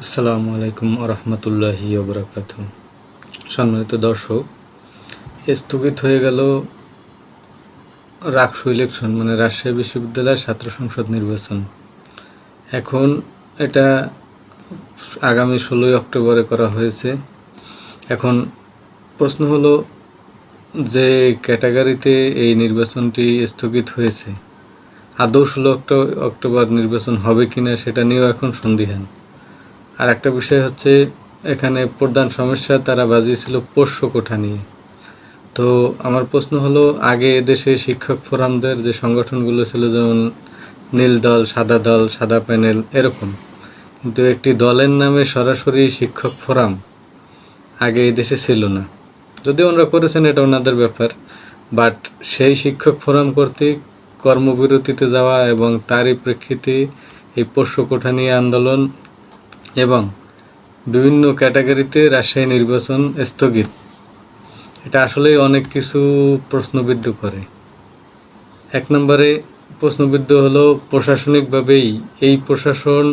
আসসালামু আলাইকুম রহমতুল্লাহি ওবরাকাত সম্মানিত দর্শক, স্থগিত হয়ে গেল রাকসু ইলেকশন মানে রাজশাহী বিশ্ববিদ্যালয়ের ছাত্র সংসদ নির্বাচন। এখন এটা আগামী ষোলোই অক্টোবরে করা হয়েছে। এখন প্রশ্ন হলো যে ক্যাটাগরিতে এই নির্বাচনটি স্থগিত হয়েছে, আদৌ ষোলো অক্টো- অক্টোবর নির্বাচন হবে কিনা সেটা নিয়েও এখন সন্দিহান। আর একটা বিষয় হচ্ছে, এখানে প্রধান সমস্যা তারা বাজিয়েছিল পোষ্য কোঠা নিয়ে। তো আমার প্রশ্ন হলো, আগে এদেশে শিক্ষক ফোরামদের যে সংগঠনগুলো ছিল, যেমন নীল দল, সাদা দল, সাদা প্যানেল, এরকম। কিন্তু একটি দলের নামে সরাসরি শিক্ষক ফোরাম আগে এই দেশে ছিল না। যদি ওনারা করেছেন, এটা ওনাদের ব্যাপার। বাট সেই শিক্ষক ফোরাম কর্তৃক কর্মবিরতিতে যাওয়া এবং তারই প্রেক্ষিতে এই পোষ্য কোঠা নিয়ে আন্দোলন এবং বিভিন্ন ক্যাটাগরিতে রাজশাহী নির্বাচন স্থগিত। এটা আসলেই অনেক কিছু প্রশ্নবিদ্ধ করে। এক নম্বরে প্রশ্নবিদ্ধ হলো প্রশাসনিকভাবেই এই প্রশাসন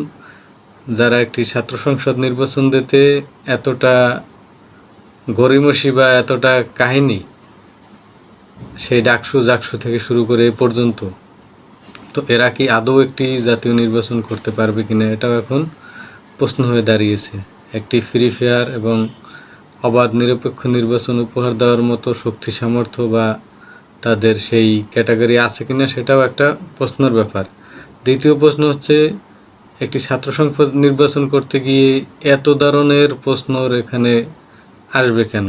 যারা একটি ছাত্র সংসদ নির্বাচন দিতে এতটা গরিমসি বা এতটা কাহিনী, সেই ডাকসু জাকসু থেকে শুরু করে এ পর্যন্ত, তো এরা কি আদৌ একটি জাতীয় নির্বাচন করতে পারবে কিনা এটাও এখন প্রশ্ন হয়ে দাঁড়িয়েছে। একটি ফ্রি ফেয়ার এবং অবাধ, নিরপেক্ষ নির্বাচন উপহার দেওয়ার মতো শক্তি, সামর্থ্য বা তাদের সেই ক্যাটাগরি আছে কিনা সেটাও একটা প্রশ্নের ব্যাপার। দ্বিতীয় প্রশ্ন হচ্ছে, একটি ছাত্র সংসদ নির্বাচন করতে গিয়ে এত ধরনের প্রশ্নর এখানে আসবে কেন?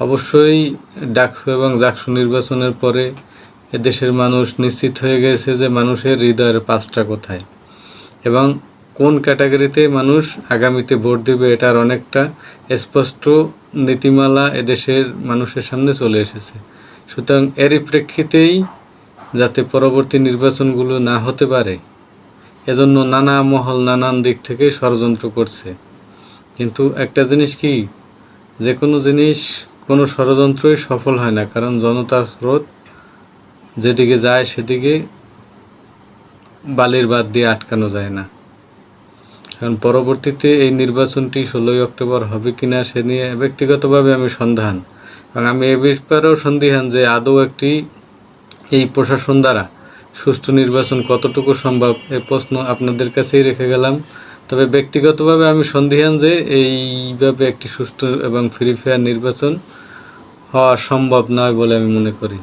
অবশ্যই ডাকসু এবং জাকসু নির্বাচনের পরে এদেশের মানুষ নিশ্চিত হয়ে গেছে যে মানুষের হৃদয়ের পাঁচটা কোথায়। এবং কোন ক্যাটাগরিতে মানুষ আগামীতে ভোট দেবে এটার অনেকটা স্পষ্ট নীতিমালা এদেশের মানুষের সামনে চলে এসেছে। সুতরাং এরই প্রেক্ষিতেই যাতে পরবর্তী নির্বাচনগুলো না হতে পারে, এজন্য নানা মহল নানান দিক থেকে ষড়যন্ত্র করছে। কিন্তু একটা জিনিস কি যে কোনো জিনিস, কোনো ষড়যন্ত্রই সফল হয় না, কারণ জনতার স্রোত যেদিকে যায় সেদিকে বালির বাদ দিয়ে আটকানো যায় না। কারণ পরবর্তীতে এই নির্বাচনটি ষোলোই অক্টোবর হবে কিনা সে নিয়ে ব্যক্তিগতভাবে আমি সন্ধান। এবং আমি এ ব্যাপারেও সন্দিহান যে আদৌ একটি এই প্রশাসন দ্বারা সুষ্ঠু নির্বাচন কতটুকু সম্ভব এ প্রশ্ন আপনাদের কাছেই রেখে গেলাম। তবে ব্যক্তিগতভাবে আমি সন্দিহান যে এইভাবে একটি সুষ্ঠু এবং ফ্রি ফেয়ার নির্বাচন হওয়া সম্ভব নয় বলে আমি মনে করি।